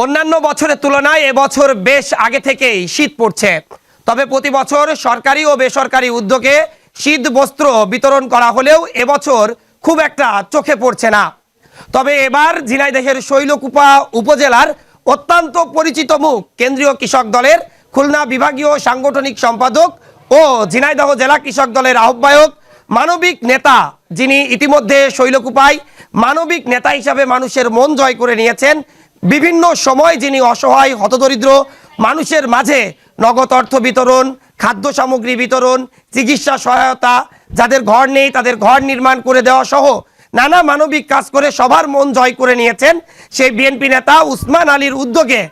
অন্যান্য বছরের তুলনায় এবছর বেশ আগে থেকেই শীত পড়ছে। তবে প্রতি বছর সরকারি ও বেসরকারি উদ্যোগে শীত বস্ত্র বিতরণ করা হলেও এবছর খুব একটা চোখে পড়ছে না। তবে এবার ঝিনাইদহের শৈলকুপা উপজেলার অত্যন্ত পরিচিত মুখ কেন্দ্রীয় কৃষক দলের খুলনা বিভাগীয় সাংগঠনিক সম্পাদক ও ঝিনাইদহ জেলা কৃষক দলের আহ্বায়ক মানবিক নেতা, যিনি ইতিমধ্যে শৈলকুপায় মানবিক নেতা হিসাবে মানুষের মন জয় করে নিয়েছেন বিভিন্ন সময় যিনি অসহায়, হতদরিদ্র মানুষের মাঝে নগদ অর্থ বিতরণ, খাদ্য সামগ্রী বিতরণ, চিকিৎসা সহায়তা, যাদের ঘর নেই তাদের ঘর নির্মাণ করে দেওয়া সহ নানা মানবিক কাজ করে সবার মন জয় করে নিয়েছেন সেই বিএনপি নেতা উসমান আলীর উদ্যোগে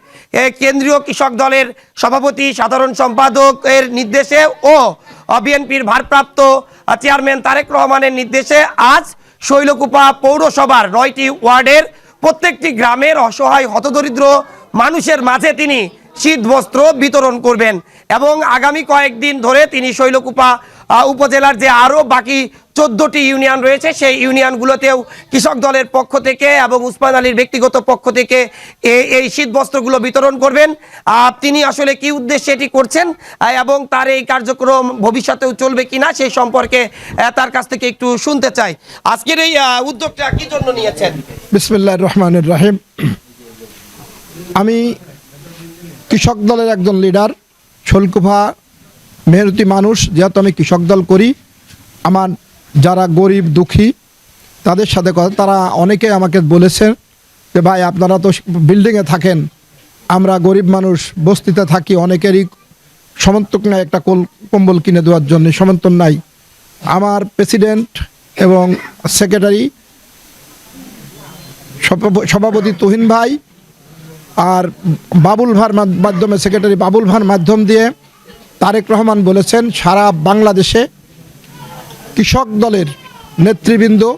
কেন্দ্রীয় কৃষক দলের সভাপতি, সাধারণ সম্পাদক এর নির্দেশে ও বিএনপির ভারপ্রাপ্ত চেয়ারম্যান তারেক রহমানের নির্দেশে আজ শৈলকুপা পৌরসভার নয়টি ওয়ার্ডের প্রত্যেকটি গ্রামের অসহায় হতদরিদ্র মানুষের মাঝে তিনি শীত বস্ত্র বিতরণ করবেন এবং আগামী কয়েকদিন ধরে তিনি শৈলকুপা উপজেলার যে আরও বাকি চোদ্দটি ইউনিয়ন রয়েছে, সেই ইউনিয়নগুলোতেও কৃষক দলের পক্ষ থেকে এবং উসমান আলীর ব্যক্তিগত পক্ষ থেকে এই শীত বস্ত্রগুলো বিতরণ করবেন। তিনি আসলে কি উদ্দেশ্যে এটি করছেন এবং তার এই কার্যক্রম ভবিষ্যতেও চলবে কিনা সেই সম্পর্কে তার কাছ থেকে একটু শুনতে চাই। আজকের এই উদ্যোগটা কি জন্য নিয়েছেন? বিসমিল্লাহ রহমানুর রাহিম। আমি কৃষক দলের একজন লিডার, শোলকুফা মেহনতি মানুষ, যেহেতু আমি কৃষক দল করি, আমার যারা গরিব, দুঃখী, তাদের সাথে কথা, তারা অনেকে আমাকে বলেছেন যে, ভাই, আপনারা তো বিল্ডিংয়ে থাকেন, আমরা গরিব মানুষ, বস্তিতে থাকি, অনেকেরই সমন্তক নাই, একটা কোল, কম্বল কিনে দেওয়ার জন্য সমন্তন নাই। আমার প্রেসিডেন্ট এবং সেক্রেটারি সভাপতি তুহিন ভাই আর বাবুল ভার মাধ- মাধ্যমে সেক্রেটারি বাবুল ভার মাধ্যম দিয়ে তারেক রহমান বলেছেন, সারা বাংলাদেশে কৃষক দলের নেতৃবৃন্দ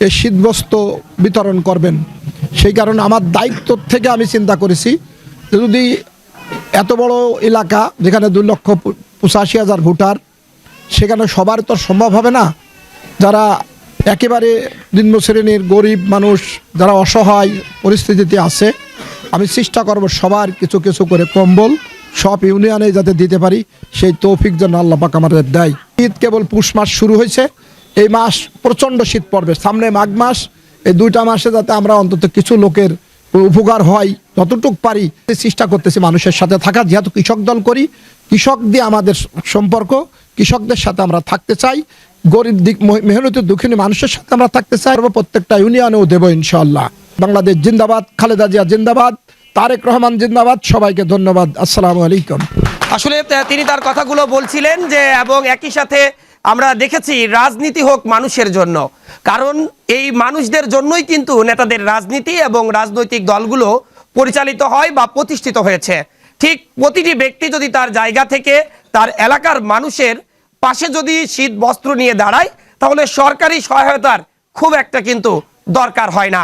এই শীতবস্ত্র বিতরণ করবেন। সেই কারণে আমার দায়িত্ব থেকে আমি চিন্তা করেছি যদি এত বড় এলাকা যেখানে দুই লক্ষ পঁচাশি হাজার ভোটার, সেখানে সবার তো সম্ভব হবে না, যারা একেবারে নিম্ন শ্রেণির গরিব মানুষ যারা অসহায় পরিস্থিতিতে আছে, আমি চেষ্টা করব সবার কিছু কিছু করে কম্বল সব ইউনিয়নে যাতে দিতে পারি। সেই তৌফিক যেন আল্লাহ পাক আমাদের দেয়। শীত কেবল পুষ মাস শুরু হয়েছে। এই মাস প্রচণ্ড শীত পড়বে। সামনে মাঘ মাস। এই দুইটা মাসে যাতে আমরা অন্তত কিছু লোকের উপকার হয়, যতটুক পারি চেষ্টা করতেছি মানুষের সাথে থাকা। যেহেতু কৃষক দল করি, কৃষক দিয়ে আমাদের সম্পর্ক, কৃষকদের সাথে আমরা থাকতে চাই। গরিব দিক, মহ- মেহনতি, দুঃখিনী মানুষের সাথে আমরা থাকতে চাই। প্রত্যেকটা ইউনিয়নেও দেবো ইনশাল্লাহ বাংলাদেশ জিন্দাবাদ, খালেদা জিয়া জিন্দাবাদ, তারেক রহমান জিন্দাবাদ, সবাইকে ধন্যবাদ। আসসালামু আলাইকুম। আসলে তিনি তার কথাগুলো বলছিলেন যে, এবং একই সাথে আমরা দেখেছি, রাজনীতি হোক মানুষের জন্য। কারণ এই মানুষদের জন্যই কিন্তু নেতাদের রাজনীতি এবং রাজনৈতিক দলগুলো পরিচালিত হয় বা প্রতিষ্ঠিত হয়েছে। ঠিক প্রতিটি ব্যক্তি যদি তার জায়গা থেকে তার এলাকার মানুষের পাশে যদি শীত বস্ত্র নিয়ে দাঁড়ায়, তাহলে সরকারি সহায়তার খুব একটা কিন্তু দরকার হয় না।